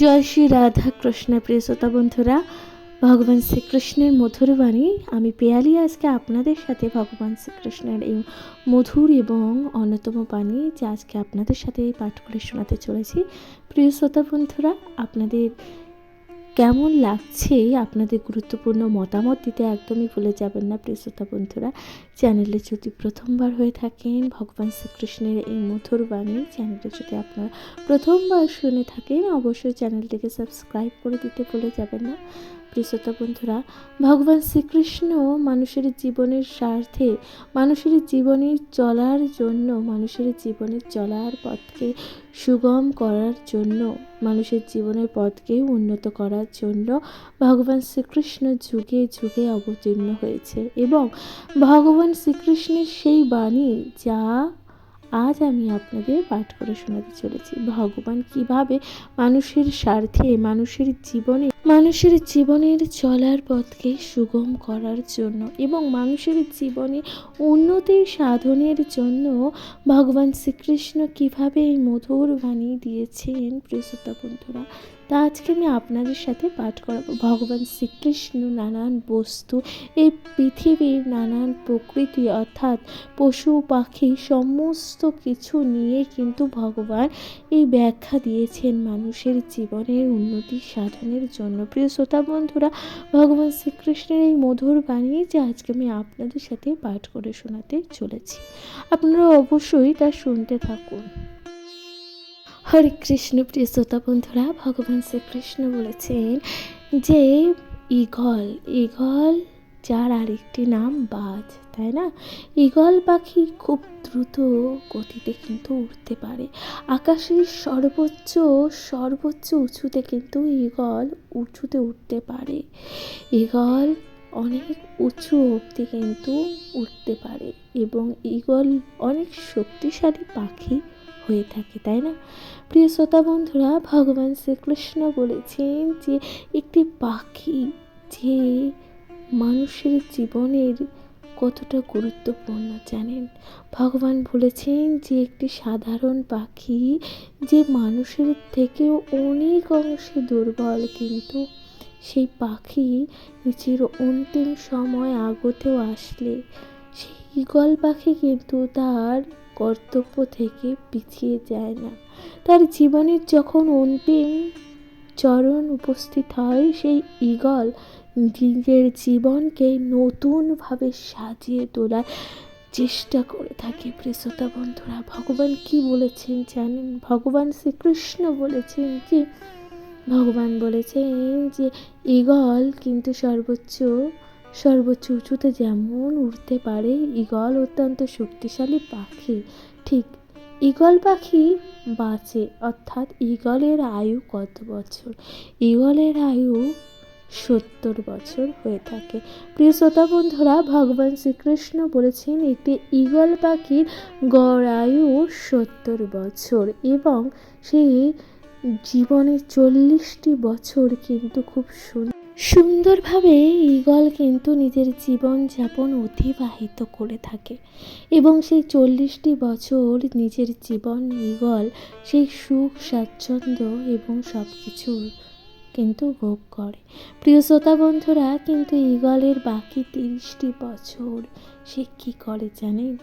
জয় শ্রী রাধা কৃষ্ণ প্রিয় শ্রোতা বন্ধুরা, ভগবান শ্রীকৃষ্ণের মধুর বাণী। আমি পেয়ালি, আজকে আপনাদের সাথে ভগবান শ্রীকৃষ্ণের এই মধুর এবং অন্যতম বাণী যা আজকে আপনাদের সাথে পাঠ করে শোনাতে চলেছি। প্রিয় শ্রোতা বন্ধুরা, আপনাদের কেমন লাগছে আপনাদের গুরুত্বপূর্ণ মতামত দিতে একদমই ভুলে যাবেন না, প্রিয় শ্রোতা বন্ধুরা। চ্যানেলে যদি প্রথমবার হয়ে থাকেন, ভগবান শ্রীকৃষ্ণের এই মধুর বাণী চ্যানেলে যদি আপনারা প্রথমবার শুনে থাকেন, অবশ্যই চ্যানেলটিকে সাবস্ক্রাইব করে দিতে ভুলে যাবেন না। প্রিয় শ্রোতা বন্ধুরা, ভগবান শ্রীকৃষ্ণ মানুষের জীবনের স্বার্থে, মানুষের জীবনের চলার জন্য, মানুষের জীবনের চলার পথকে সুগম করার জন্য, মানুষের জীবনের পথকে উন্নত করার জন্য ভগবান শ্রীকৃষ্ণ যুগে যুগে অবতীর্ণ হয়েছে এবং ভগবান শ্রীকৃষ্ণের সেই বাণী যা আজ আমি আপনাদের পাঠ করে শোনাতে চলেছি। ভগবান কীভাবে মানুষের স্বার্থে, মানুষের জীবনে, মানুষের জীবনের চলার পথকে সুগম করার জন্য এবং মানুষের জীবনে উন্নতি সাধনের জন্য ভগবান শ্রীকৃষ্ণ কীভাবে এই মধুর বাণী দিয়েছেন প্রিয়সুতা বন্ধুরা তা আজকে আমি আপনাদের সাথে পাঠ করাবো। ভগবান শ্রীকৃষ্ণ নানান বস্তু, এই পৃথিবীর নানান প্রকৃতি অর্থাৎ পশু, পাখি সমস্ত কিছু নিয়ে কিন্তু ভগবান এই ব্যাখ্যা দিয়েছেন মানুষের জীবনের উন্নতি সাধনের জন্য। প্রিয় শ্রোতা বন্ধুরা, ভগবান শ্রীকৃষ্ণের এই মধুর বাণী যে আজকে আমি আপনাদের সাথে পাঠ করে শোনাতে চলেছি। আপনারা অবশ্যই তা শুনতে থাকুন। হরে কৃষ্ণ প্রিয় শ্রোতা বন্ধুরা, ভগবান শ্রীকৃষ্ণ বলেছেন যে ইগল ইগল যার আরেকটি নাম বাজ, তাই না? ইগল পাখি খুব দ্রুত গতিতে কিন্তু উঠতে পারে। আকাশের সর্বোচ্চ সর্বোচ্চ উঁচুতে কিন্তু ইগল উঁচুতে উঠতে পারে। ইগল অনেক উঁচু অবধি কিন্তু উঠতে পারে এবং ইগল অনেক শক্তিশালী পাখি হয়ে থাকে, তাই না? প্রিয় শ্রোতা বন্ধুরা, ভগবান শ্রীকৃষ্ণ বলেছেন যে, একটি পাখি যে মানুষের জীবনের কতটা গুরুত্বপূর্ণ, জানেন? ভগবান বলেছেন যে, একটি সাধারণ পাখি যে মানুষের থেকেও অনেক অংশে দুর্বল, কিন্তু সেই পাখি নিজের অন্তিম সময় আগতেও আসলে সেই ঈগল পাখি কিন্তু তার কর্তব্য থেকে পিছিয়ে যায় না। তার জীবনের যখন অন্তিম চরণ উপস্থিত হয়, সেই ঈগল নিজের জীবনকে নতুনভাবে সাজিয়ে তোলার চেষ্টা করে থাকে। প্রেসতা বন্ধুরা, ভগবান কি বলেছেন জানেন? ভগবান শ্রীকৃষ্ণ বলেছেন কি ভগবান বলেছেন যে, ঈগল কিন্তু সর্বোচ্চ সর্বোচ্চ উঁচুতে যেমন উড়তে পারে, ঈগল অত্যন্ত শক্তিশালী পাখি। ঠিক, ঈগল পাখি বাঁচে, অর্থাৎ ঈগলের আয়ু কত বছর? ঈগলের আয়ু সত্তর বছর হয়ে থাকে। প্রিয় শ্রোতা বন্ধুরা, ভগবান শ্রীকৃষ্ণ বলেছেন একটি ঈগল পাখির গড় আয়ু সত্তর বছর এবং সে জীবনে চল্লিশটি বছর কিন্তু খুব সুন্দর সুন্দরভাবে ঈগল কিন্তু নিজের জীবন জীবনযাপন অতিবাহিত করে থাকে এবং সেই চল্লিশটি বছর নিজের জীবন ঈগল সেই সুখ, স্বাচ্ছন্দ্য এবং সব কিছু কিন্তু ভোগ করে। প্রিয় শ্রোতা বন্ধুরা, কিন্তু ঈগলের বাকি তিরিশটি বছর সে কী করে জানেন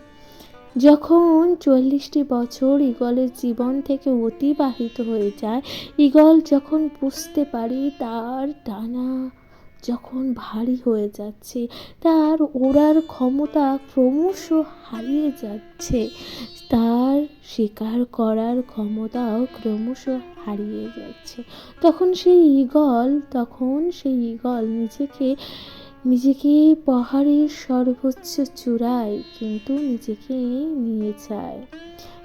যখন চল্লিশটি বছর ঈগলের জীবন থেকে অতিবাহিত হয়ে যায়, ঈগল যখন বুঝতে পারি তার ডানা যখন ভারী হয়ে যাচ্ছে, তার ওড়ার ক্ষমতা ক্রমশ হারিয়ে যাচ্ছে, তার শিকার করার ক্ষমতাও ক্রমশ হারিয়ে যাচ্ছে। তখন সেই ঈগল, তখন সেই ঈগল নিজেকে নিজেকে পাহাড়ের সর্বোচ্চ চূড়ায় কিন্তু নিজেকে নিয়ে যায়।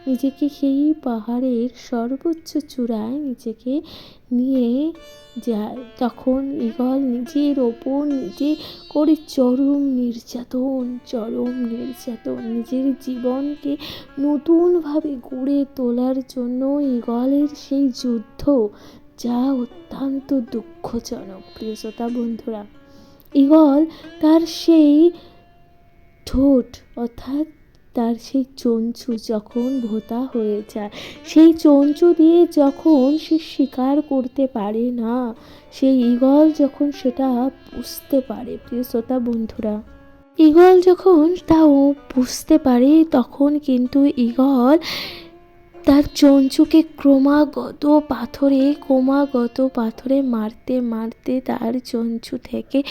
নিজেকে সেই পাহাড়ের সর্বোচ্চ চূড়ায় নিজেকে নিয়ে যায়। তখন ঈগল নিজের ওপর নিজে করে চরম নির্যাতন চরম নির্যাতন নিজের জীবনকে নতুনভাবে গড়ে তোলার জন্য ঈগলের সেই যুদ্ধ, যা অত্যন্ত দুঃখজনক। প্রিয় শ্রোতা বন্ধুরা ঈগল তার সেই ঠোঁট, অর্থাৎ তার সেই চঞ্চু যখন ভোতা হয়ে যায়, সেই চঞ্চু দিয়ে যখন সে শিকার করতে পারে না, সেই ঈগল যখন সেটা বুঝতে পারে। প্রিয় শ্রোতা বন্ধুরা ঈগল যখন তাও বুঝতে পারে, তখন কিন্তু ঈগল তার চঞ্চুকে ক্রমাগত পাথরে ক্রমাগত পাথরে মারতে মারতে তার চঞ্চু থেকে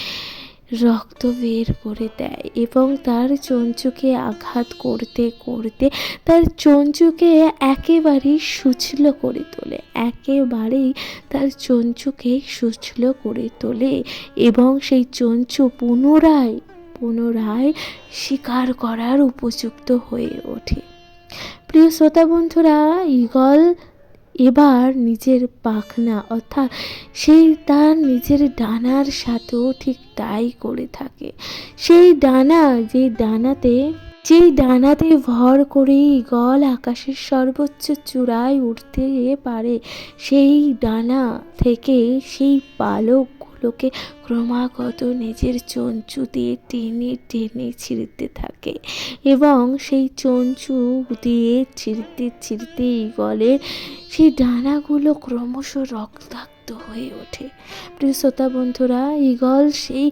রক্ত বের করে দেয় এবং তার চঞ্চুকে আঘাত করতে করতে তার চঞ্চুকে একেবারেই সুচল করে তোলে, একেবারেই তার চঞ্চুকে সুচল করে তোলে এবং সেই চঞ্চু পুনরায় পুনরায় শিকার করার উপযুক্ত হয়ে ওঠে। প্রিয় শ্রোতা বন্ধুরা, ঈগল এবার নিজের পাখনা, অর্থাৎ সেই তার নিজের ডানার সাথেও ঠিক তাই করে থাকে। সেই ডানা, যে ডানাতে যেই ডানাতে ভর করে ঈগল আকাশের সর্বোচ্চ চূড়ায় উঠতে পারে, সেই ডানা থেকে সেই পালকগুলোকে ক্রমাগত নিজের চঞ্চু দিয়ে টেনে টেনে ছিঁড়তে থাকে এবং সেই চঞ্চু দিয়ে ছিঁড়তে ছিঁড়তে গলে সেই ডানাগুলো ক্রমশ রক্তাক্ত হয়ে ওঠে। প্রিয় শ্রোতা বন্ধুরা ঈগল সেই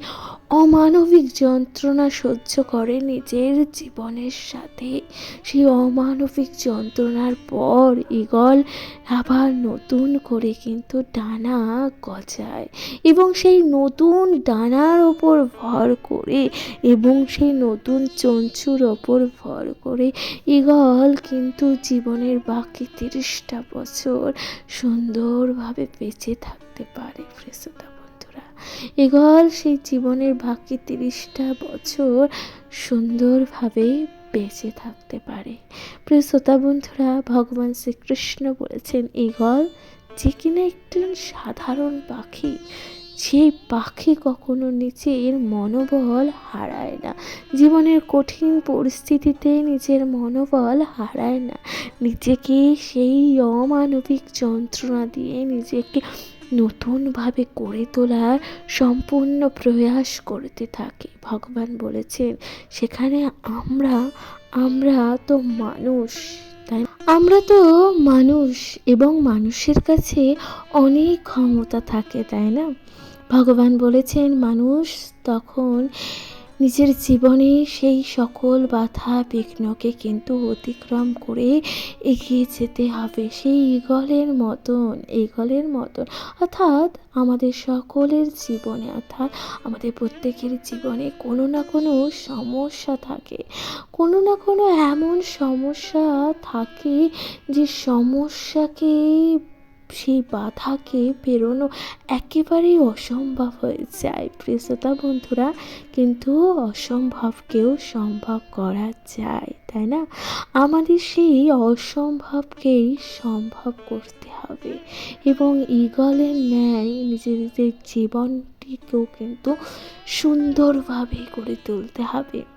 অমানবিক যন্ত্রণা সহ্য করে নিজের জীবনের সাথে। সেই অমানবিক যন্ত্রণার পর ঈগল আবার নতুন করে কিন্তু ডানা গজায় এবং সেই নতুন ডানার ওপর ভর করে এবং সেই নতুন চঞ্চুর ওপর ভর করে ঈগল কিন্তু জীবনের বাকি তিরিশটা বছর সুন্দরভাবে বেঁচে থাকতে পারে প্রিয়তা ঈগল সেই জীবনের বাকি তিরিশটা বছর সুন্দরভাবে বেঁচে থাকতে পারে। প্রিয় শ্রোতা বন্ধুরা, ভগবান শ্রীকৃষ্ণ বলেছেন ঈগল যে কিনা একটি সাধারণ পাখি সেই পাখি কখনো নিজের মনোবল হারায় না। জীবনের কঠিন পরিস্থিতিতে নিজের মনোবল হারায় না। নিজেকে সেই অমানবিক যন্ত্রণা দিয়ে নিজেকে নতুনভাবে করে তোলার সম্পূর্ণ প্রয়াস করতে থাকে। ভগবান বলেছেন, সেখানে আমরা আমরা তো মানুষ, তাই আমরা তো মানুষ এবং মানুষের কাছে অনেক ক্ষমতা থাকে, তাই না? ভগবান বলেছেন, মানুষ তখন নিজের জীবনে সেই সকল বাধা বিঘ্নকে কিন্তু অতিক্রম করে এগিয়ে যেতে হবে। সেই ইগলের মতন ইগলের মতন। অর্থাৎ আমাদের সকলের জীবনে, অর্থাৎ আমাদের প্রত্যেকের জীবনে কোনো না কোনো সমস্যা থাকে। কোনো না কোনো এমন সমস্যা থাকে যে সমস্যাকে সেই বাধাকে পেরোনো একেবারেই অসম্ভব হয়ে যায়। প্রিয়তা বন্ধুরা, কিন্তু অসম্ভবকেও সম্ভব করা যায়, তাই না? আমাদের সেই অসম্ভবকেই সম্ভব করতে হবে এবং ইগলের ন্যায় নিজে নিজেদের জীবনটিকেও কিন্তু সুন্দরভাবে করে তুলতে হবে।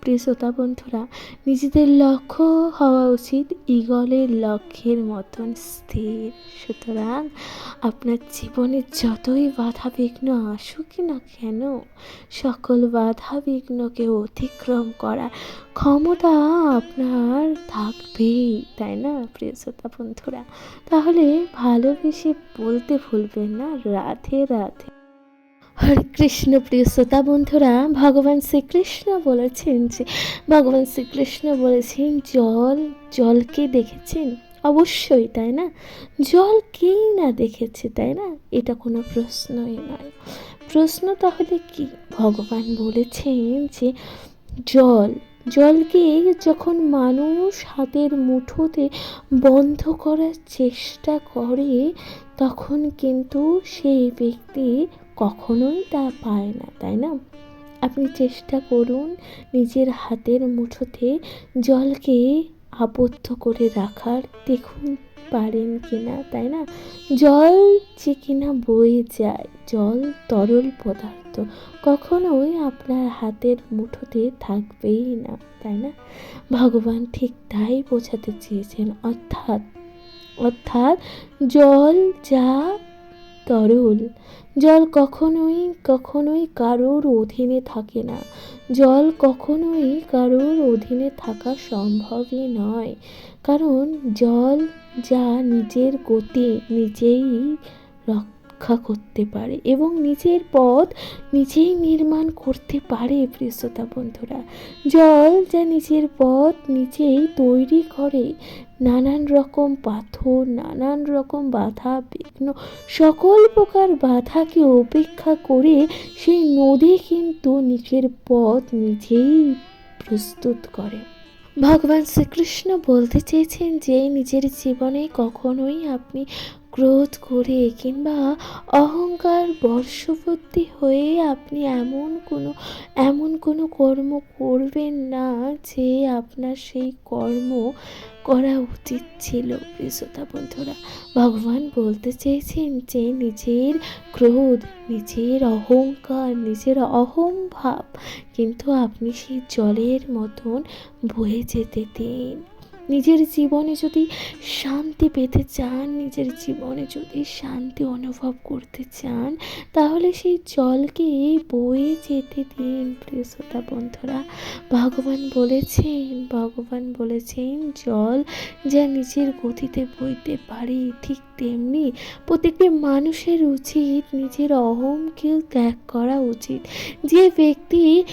প্রিয় শ্রোতা বন্ধুরা, নিজেদের লক্ষ্য হওয়া উচিত ইগলের লক্ষ্যের মতন স্থির। সুতরাং আপনার জীবনে যতই বাধা বিঘ্ন আসুক না কেন, সকল বাধা বিঘ্নকে অতিক্রম করার ক্ষমতা আপনার থাকবেই, তাই না প্রিয় শ্রোতা বন্ধুরা? তাহলে ভালোবেসে বলতে ভুলবেন না, রাধে রাধে। হরে কৃষ্ণ প্রিয় শ্রোতা বন্ধুরা, ভগবান শ্রীকৃষ্ণ বলেছেন যে, ভগবান শ্রীকৃষ্ণ বলেছেন, জল, জলকে দেখেছেন? অবশ্যই, তাই না? জল কেই না দেখেছে, তাই না? এটা কোনো প্রশ্নই নয়। প্রশ্ন তাহলে কি? ভগবান বলেছেন যে, জল, জলকে যখন মানুষ হাতের মুঠোতে বন্ধ করার চেষ্টা করে, তখন কিন্তু সেই ব্যক্তি কখনোই তা পায় না, তাই না? আপনি চেষ্টা করুন নিজের হাতের মুঠোতে জলকে আবদ্ধ করে রাখার। দেখুন পারেন কিনা তাই না? জল যে কিনা বয়ে যায়, জল তরল পদার্থ। কখনোই আপনার হাতের মুঠোতে থাকবেই না, তাই না? ভগবান ঠিক তাই বোঝাতে চেয়েছেন। অর্থাৎ অর্থাৎ জল যা তরল। জল কখনোই কখনোই কারোর অধীনে থাকে না। জল কখনোই কারোর অধীনে থাকা সম্ভবই নয়। কারণ জল যা নিজের গতি, নিজেই রক্ষা করতে পারে এবং নিজের পথ নিজেই নির্মাণ করতে পারে প্রিয়তা বন্ধুরা। জল যা নিজের পথ নিজেই তৈরি করে, নানান রকম পাথর, নানান রকম বাধা, বিঘ্ন, সকল প্রকার বাধাকে উপেক্ষা করে সেই নদী কিন্তু নিজের পথ নিজেই প্রস্তুত করে। ভগবান শ্রীকৃষ্ণ বলতে চেয়েছেন যে, নিজের জীবনে কখনোই আপনি ক্রোধ করে কিংবা অহংকার বর্ষবর্তী হয়ে আপনি এমন কোনো এমন কোনো কর্ম করবেন না যে আপনার সেই কর্ম করা উচিত ছিল। প্রিয়তা বন্ধুরা, ভগবান বলতে চেয়েছেন যে নিজের ক্রোধ, নিজের অহংকার, নিজের অহংভাব কিন্তু আপনি সেই জলের মতন বয়ে যেতে দিন। নিজের জীবনে যদি শান্তি পেতে চান, নিজের জীবনে যদি শান্তি অনুভব করতে চান, তাহলে সেই জলকে বয়ে যেতে দিন, প্রিয় শ্রোতা বন্ধুরা। ভগবান বলেছেন ভগবান বলেছেন, জল যা নিজের গতিতে বইতে পারে, ঠিক তেমনি প্রত্যেকটি মানুষের উচিত নিজের অহংকেও ত্যাগ করা উচিত। যে ব্যক্তি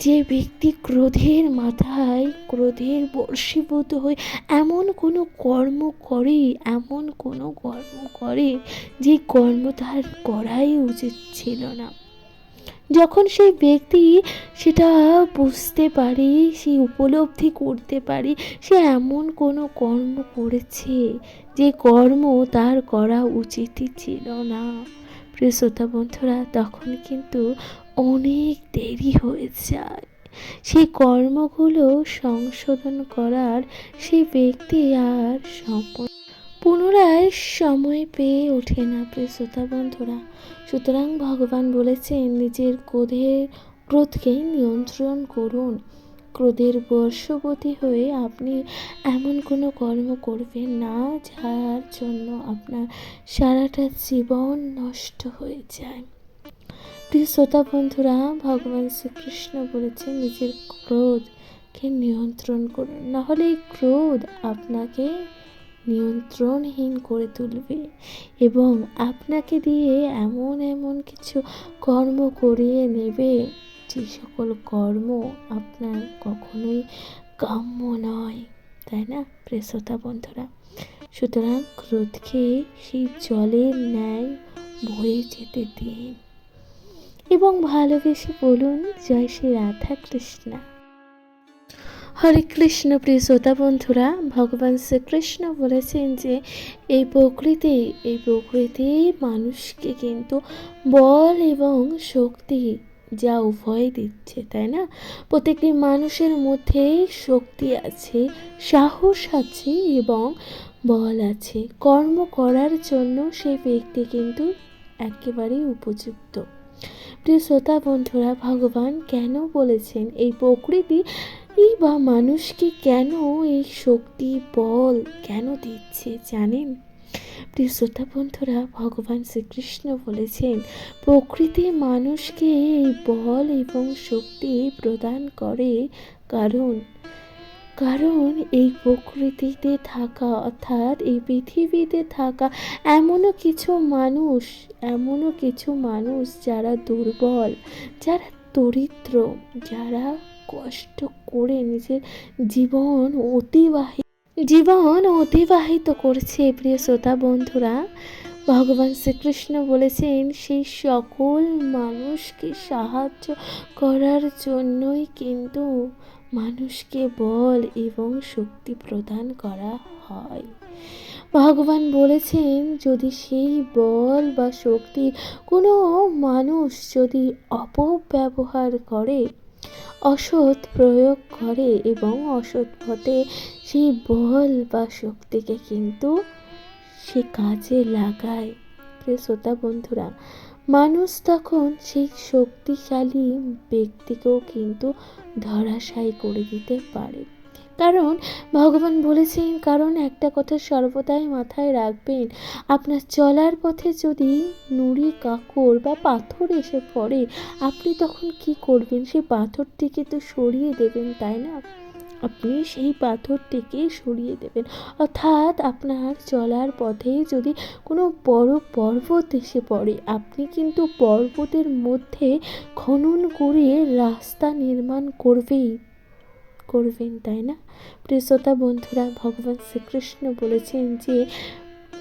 যে ব্যক্তি ক্রোধের মাথায়, ক্রোধের বর্ষীভূত হয়ে এমন কোনো কর্ম করে, এমন কোনো কর্ম করে যে কর্ম তার করাই উচিত ছিল না। যখন সেই ব্যক্তি সেটা বুঝতে পারে, সে উপলব্ধি করতে পারে, সে এমন কোনো কর্ম করেছে যে কর্ম তার করা উচিতই ছিল না। প্রিয় শ্রোতা বন্ধুরা, তখন কিন্তু অনেক দেরি হয়ে যায় সেই কর্মগুলো সংশোধন করার সেই ব্যক্তি আর সময় পুনরায় সময় পেয়ে ওঠে না প্রিয় শ্রোতা বন্ধুরা। সুতরাং ভগবান বলেছেন, নিজের ক্রোধের ক্রোধকে নিয়ন্ত্রণ করুন। ক্রোধের বর্ষবতী হয়ে আপনি এমন কোনো কর্ম করবেন না, যার জন্য আপনার সারাটা জীবন নষ্ট হয়ে যায়। প্রিয় শ্রোতা বন্ধুরা, ভগবান শ্রীকৃষ্ণ বলেছেন, নিজের ক্রোধকে নিয়ন্ত্রণ করুন। নাহলে এই ক্রোধ আপনাকে নিয়ন্ত্রণহীন করে তুলবে এবং আপনাকে দিয়ে এমন এমন কিছু কর্ম করিয়ে নেবে যে সকল কর্ম আপনার কখনোই কাম্য নয়, তাই না? প্রেসতা বন্ধুরা, সুতরাং ক্রোধকে সেই জলের ন্যায় বয়ে যেতে দিন। এবং ভালোবেসে বলুন, জয় শ্রী রাধা কৃষ্ণা। হরে কৃষ্ণ প্রিয় শ্রোতা বন্ধুরা, ভগবান শ্রীকৃষ্ণ বলেছেন যে এই প্রকৃতি এই প্রকৃতি মানুষকে কিন্তু বল এবং শক্তি যা উভয় দিচ্ছে, তাই না? প্রত্যেকটি মানুষের মধ্যে শক্তি আছে, সাহস আছে এবং বল আছে। কর্ম করার জন্য সেই ব্যক্তি কিন্তু একেবারেই উপযুক্ত। প্রিয় শ্রোতা বন্ধুরা, ভগবান কেন বলেছেন এই প্রকৃতি? এই বা মানুষকে কেন এই শক্তি, বল কেন দিচ্ছে জানেন? প্রিয় শ্রোতা বন্ধুরা, ভগবান শ্রীকৃষ্ণ বলেছেন, প্রকৃতি মানুষকে এই বল এবং শক্তি প্রদান করে। কারণ কারণ এই প্রকৃতিতে থাকা, অর্থাৎ এই পৃথিবীতে থাকা এমনও কিছু মানুষ, এমনও কিছু মানুষ যারা দুর্বল, যারা দরিদ্র, যারা কষ্ট করে নিজের জীবন অতিবাহিত জীবন অতিবাহিত করছে। প্রিয় শ্রোতা বন্ধুরা, ভগবান শ্রীকৃষ্ণ বলেছেন, সেই সকল মানুষকে সাহায্য করার জন্যই কিন্তু মানুষকে বল এবং শক্তি প্রদান করা হয়। ভগবান বলেছেন, যদি সেই বল বা শক্তির কোনো মানুষ যদি অপব্যবহার করে, অসৎ প্রয়োগ করে এবং অসৎ পথে সেই বল বা শক্তিকে কিন্তু সে কাজে লাগায়। শ্রোতা বন্ধুরা মানুষ তখন সেই শক্তিশালী ব্যক্তিকেও কিন্তু ধরাশায়ী করে দিতে পারে। কারণ ভগবান বলেছেন, কারণ একটা কথা সর্বদাই মাথায় রাখবেন, আপনার চলার পথে যদি নুড়ি কাকর বা পাথর এসে পড়ে, আপনি তখন কি করবেন? সেই পাথরটিকে তো সরিয়ে দেবেন, তাই না? আপনি সেই পাথরটিকে সরিয়ে দেবেন। অর্থাৎ আপনার চলার পথে যদি কোনো বড় পর্বত এসে পড়ে, আপনি কিন্তু পর্বতের মধ্যে খনন করে রাস্তা নির্মাণ করবেই। করবেন, তাই না? প্রিয় শ্রোতা, বন্ধুরা, ভগবান শ্রীকৃষ্ণ বলেছেন যে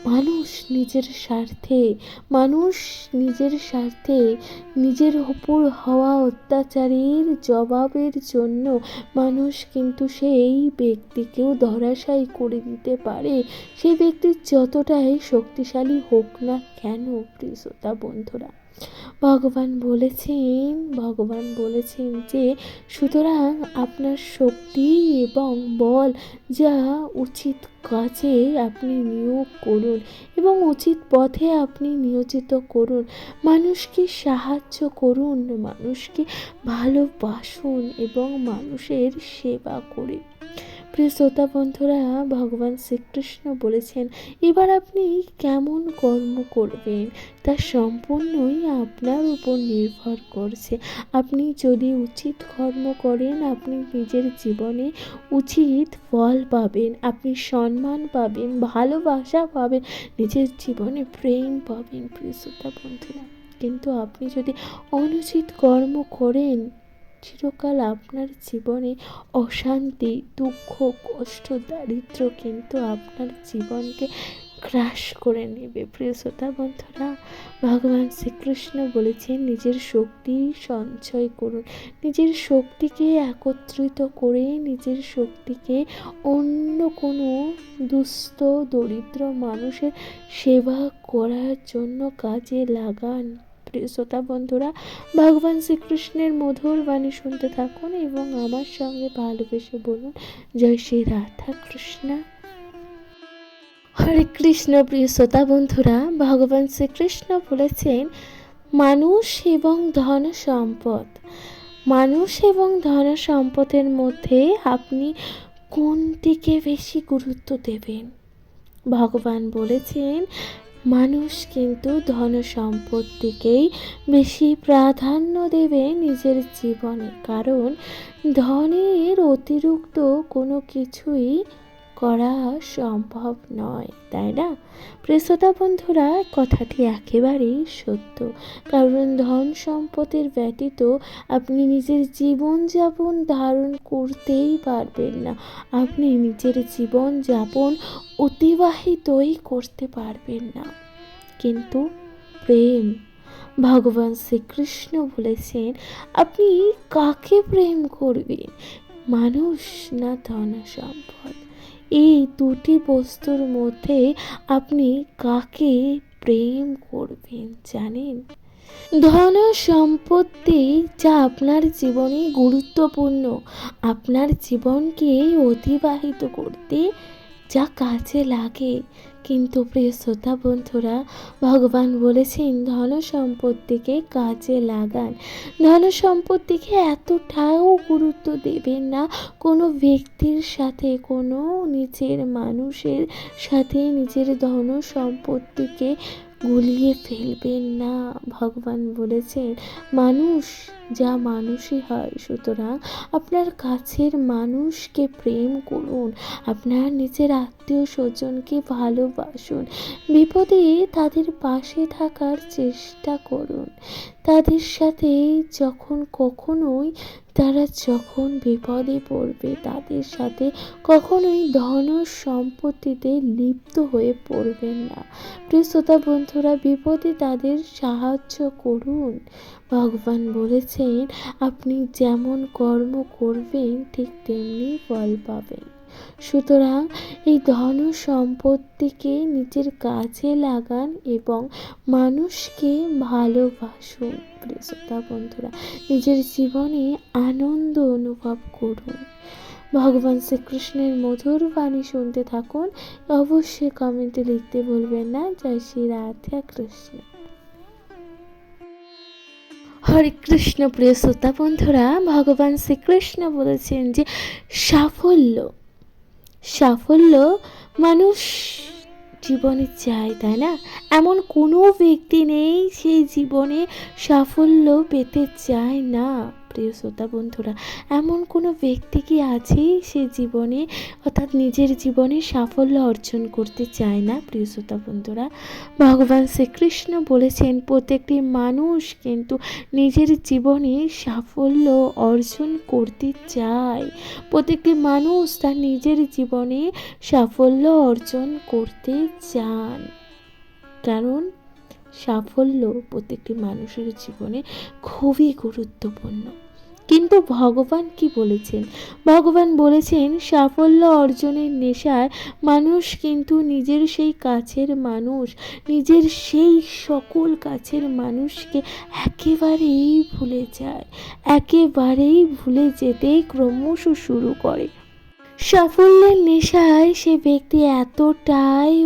মানুষ নিজের স্বার্থে, মানুষ নিজের স্বার্থে নিজের ওপর হওয়া অত্যাচারের জবাবের জন্য মানুষ কিন্তু সেই ব্যক্তিকেও ধরাশায়ী করে দিতে পারে। সেই ব্যক্তি যতটাই শক্তিশালী হোক না কেন, প্রিয় শ্রোতা বন্ধুরা ভগবান বলেছেন ভগবান বলেছেন যে সুতরাং আপনার শক্তি এবং বল যা উচিত কাজে আপনি নিয়োগ করুন এবং উচিত পথে আপনি নিয়োজিত করুন। মানুষকে সাহায্য করুন, মানুষকে ভালোবাসুন এবং মানুষের সেবা করে প্রিয় শ্রোতা বন্ধুরা, ভগবান শ্রীকৃষ্ণ বলেছেন, এবার আপনি কেমন কর্ম করবেন তা সম্পূর্ণই আপনার উপর নির্ভর করছে। আপনি যদি উচিত কর্ম করেন, আপনি নিজের জীবনে উচিত ফল পাবেন, আপনি সম্মান পাবেন, ভালোবাসা পাবেন, নিজের জীবনে প্রেম পাবেন, প্রিয় শ্রোতা বন্ধুরা। কিন্তু আপনি যদি অনুচিত কর্ম করেন চিরকাল আপনার জীবনে অশান্তি, দুঃখ, কষ্ট, দারিদ্র কিন্তু আপনার জীবনকে গ্রাস করে নেবে। প্রিয় শ্রোতা বন্ধুরা, ভগবান শ্রীকৃষ্ণ বলেছেন, নিজের শক্তি সঞ্চয় করুন। নিজের শক্তিকে একত্রিত করে নিজের শক্তিকে অন্য কোনো দুস্থ, দরিদ্র মানুষের সেবা করার জন্য কাজে লাগান। প্রিয় শ্রোতা বন্ধুরা, ভগবান শ্রীকৃষ্ণের মধুর বাণী শুনতে থাকুন এবং আমার সঙ্গে ভালোবেসে বলুন, জয় শ্রী রাধা কৃষ্ণ। হরে কৃষ্ণ প্রিয় শ্রোতা বন্ধুরা, ভগবান শ্রীকৃষ্ণ বলেছেন, মানুষ এবং ধন সম্পদ। মানুষ এবং ধন সম্পদের মধ্যে আপনি কোনটিকে বেশি গুরুত্ব দেবেন? ভগবান বলেছেন মানুষ কিন্তু ধন সম্পত্তিকেই বেশি প্রাধান্য দেবে নিজের জীবনে। কারণ ধনের অতিরিক্ত কোনো কিছুই করা সম্ভব নয়, তাই না? প্রেসতা বন্ধুরা, কথাটি একেবারেই সত্য। কারণ ধন সম্পদের ব্যতীত আপনি নিজের জীবনযাপন ধারণ করতেই পারবেন না। আপনি নিজের জীবনযাপন অতিবাহিতই করতে পারবেন না। কিন্তু প্রেম, ভগবান শ্রীকৃষ্ণ বলেছেন, আপনি কাকে প্রেম করবেন? মানুষ না ধন সম্পদ? এই দুটি বস্তুর মধ্যে আপনি কাকে প্রেম করবেন জানেন? ধন সম্পত্তি যা আপনার জীবনে গুরুত্বপূর্ণ। আপনার জীবনকে অতিবাহিত করতে যা কাজে লাগে। কিন্তু প্রিয় শ্রোতা বন্ধুরা, ভগবান বলেছেন ধন সম্পত্তিকে কাজে লাগান। ধন সম্পত্তিকে এতটাও গুরুত্ব দেবেন না কোনো ব্যক্তির সাথে, কোনো নিজের মানুষের সাথে নিজের ধন সম্পত্তিকে গুলিয়ে ফেলবেন না। ভগবান বলেছেন, মানুষ যা মানুষই হয়। সুতরাং আপনার কাছের মানুষকে প্রেম করুন। আপনার নিজের আত্মীয় স্বজনকে ভালোবাসুন। বিপদে তাদের পাশে থাকার চেষ্টা করুন। তাদের সাথে যখন কখনোই তারা যখন বিপদে পড়বে, তাদের সাথে কখনোই ধন সম্পত্তিতে লিপ্ত হয়ে পড়বেন না। প্রিয় শ্রোতা বন্ধুরা, বিপদে তাদের সাহায্য করুন। ভগবান বলেছেন, আপনি যেমন কর্ম করবেন, ঠিক তেমনি ফল পাবেন। সুতরাং এই ধন সম্পত্তিকে নিজের কাজে লাগান এবং মানুষকে ভালোবাসুন। প্রিয় শ্রোতা বন্ধুরা, নিজের জীবনে আনন্দ অনুভব করুন। ভগবান শ্রীকৃষ্ণের মধুর বাণী শুনতে থাকুন। অবশ্যই কমেন্টে লিখতে ভুলবেন না। জয় শ্রী রাধা কৃষ্ণ। হরে কৃষ্ণ, প্রিয় শ্রোতা বন্ধুরা, ভগবান শ্রীকৃষ্ণ বলেছেন যে সাফল্য সাফল্য মানুষ জীবনে চায়, তাই না? এমন কোনো ব্যক্তি নেই সেই জীবনে সাফল্য পেতে চায় না। প্রিয় শ্রোতা বন্ধুরা, এমন কোনো ব্যক্তি কি আছে সে জীবনে, অর্থাৎ নিজের জীবনে সাফল্য অর্জন করতে চায় না? প্রিয় শ্রোতা বন্ধুরা, ভগবান শ্রীকৃষ্ণ বলেছেন, প্রত্যেকটি মানুষ কিন্তু নিজের জীবনে সাফল্য অর্জন করতে চায়। প্রত্যেকটি মানুষ তার নিজের জীবনে সাফল্য অর্জন করতে চান। কারণ সাফল্য প্রত্যেকটি মানুষের জীবনে খুবই গুরুত্বপূর্ণ। কিন্তু ভগবান কি বলেছেন? ভগবান বলেছেন, সাফল্য অর্জনের নেশায় মানুষ কিন্তু নিজের সেই কাছের মানুষ, নিজের সেই সকল কাছের মানুষকে একেবারেই ভুলে যায়, একেবারেই ভুলে যেতে ক্রমশ শুরু করে। সাফল্যের নেশায় সে ব্যক্তি এতটাই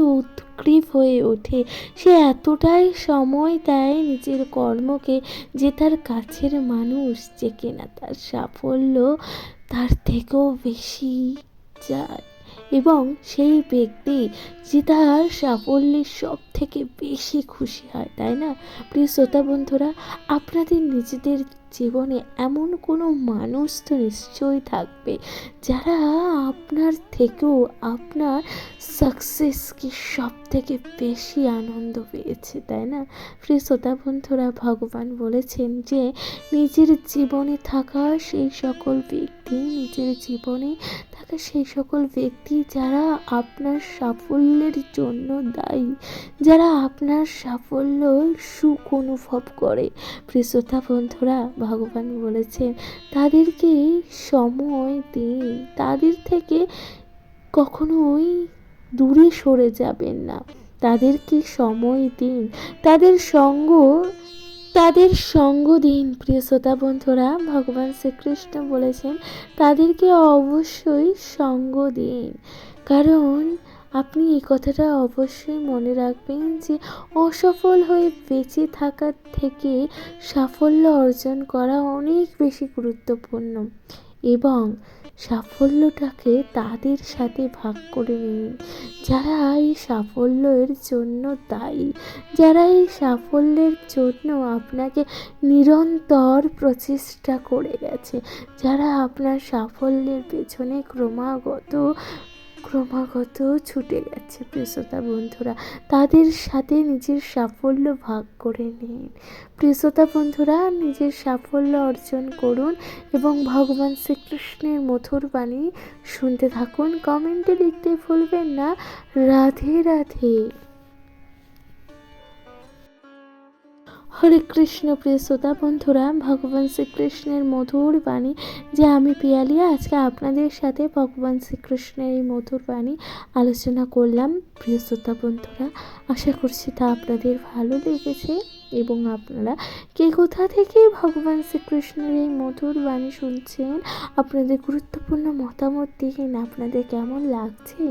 উৎক্রীব হয়ে ওঠে। সে এতটাই সময় দেয় নিজের কর্মকে যে তার কাছের মানুষ যে কিনা তার সাফল্য তার থেকেও বেশি যায়। এবং সেই ব্যক্তি যে তার সাফল্যের সব থেকে বেশি খুশি হয়, তাই না? প্রিয় শ্রোতা বন্ধুরা, আপনাদের নিজেদের জীবনে এমন কোনো মানুষ তো নিশ্চয়ই থাকবে যারা আপনার থেকেও আপনার সাকসেসকে সব থেকে বেশি আনন্দ পেয়েছে, তাই না? প্রিয় শ্রোতা বন্ধুরা, ভগবান বলেছেন যে নিজের জীবনে থাকা সেই সকল ব্যক্তি, নিজের জীবনে থাকা সেই সকল ব্যক্তি যারা আপনার সাফল্যের জন্য দায়ী, যারা আপনার সাফল্য সুখ অনুভব করে। প্রিয় শ্রোতা বন্ধুরা ভগবান বলেছেন, তাদেরকে সময় দিন। তাদের থেকে কখনোই দূরে সরে যাবেন না। তাদেরকে সময় দিন। তাদের সঙ্গ তাদের সঙ্গ দিন। প্রিয় শ্রোতা বন্ধুরা, ভগবান শ্রীকৃষ্ণ বলেছেন, তাদেরকে অবশ্যই সঙ্গ দিন। কারণ আপনি এই কথাটা অবশ্যই মনে রাখবেন যে অসফল হয়ে বেঁচে থাকার থেকে সাফল্য অর্জন করা অনেক বেশি গুরুত্বপূর্ণ এবং সাফল্যটাকে তাদের সাথে ভাগ করে নিন। যারা এই সাফল্যের জন্য দায়ী, যারা এই সাফল্যের জন্য আপনাকে নিরন্তর প্রচেষ্টা করে গেছে, যারা আপনার সাফল্যের পেছনে ক্রমাগত ক্রমাগত ছুটে যাচ্ছে প্রিয়তা বন্ধুরা। তাদের সাথে নিজের সাফল্য ভাগ করে নিন। প্রিয়তা বন্ধুরা, নিজের সাফল্য অর্জন করুন এবং ভগবান শ্রীকৃষ্ণের মধুর বাণী শুনতে থাকুন। কমেন্টে লিখতে ভুলবেন না। রাধে রাধে। হরে কৃষ্ণ প্রিয় শ্রোতা বন্ধুরা, ভগবান শ্রীকৃষ্ণের মধুর বাণী যে আমি পিয়ালিয়া আজকে আপনাদের সাথে ভগবান শ্রীকৃষ্ণের এই মধুর বাণী আলোচনা করলাম। প্রিয় শ্রোতা বন্ধুরা, আশা করছি তা আপনাদের ভালো লেগেছে এবং আপনারা কে কোথা থেকে ভগবান শ্রীকৃষ্ণের এই মধুর বাণী শুনছেন, আপনাদের গুরুত্বপূর্ণ মতামত দিন, আপনাদের কেমন লাগছে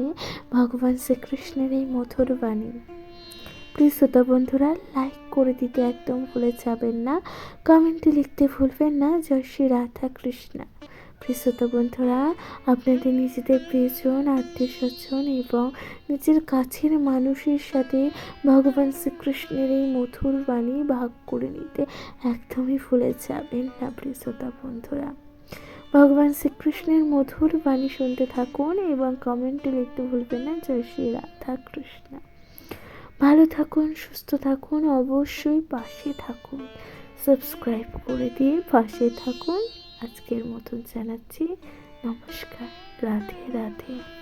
ভগবান শ্রীকৃষ্ণের এই মধুর বাণী? প্লিজ শ্রোতা বন্ধুরা লাইক করে দিতে একদম ভুলে যাবেন না। কমেন্টে লিখতে ভুলবেন না, জয় শ্রী রাধা কৃষ্ণা। প্রিয় শ্রোতা বন্ধুরা, আপনাদের নিজেদের প্রিয়জন, আত্মীয় স্বজন এবং নিজের কাছের মানুষের সাথে ভগবান শ্রীকৃষ্ণের এই মধুর বাণী ভাগ করে নিতে একদমই ভুলে যাবেন না, প্রিয় শ্রোতা বন্ধুরা। ভগবান শ্রীকৃষ্ণের মধুর বাণী শুনতে থাকুন এবং কমেন্টে লিখতে ভুলবেন না, জয় শ্রী রাধা কৃষ্ণ। ভালো থাকুন, সুস্থ থাকুন, অবশ্যই পাশে থাকুন। সাবস্ক্রাইব করে দিয়ে পাশে থাকুন। আজকের মতন জানাচ্ছি। নমস্কার। রাধে রাধে।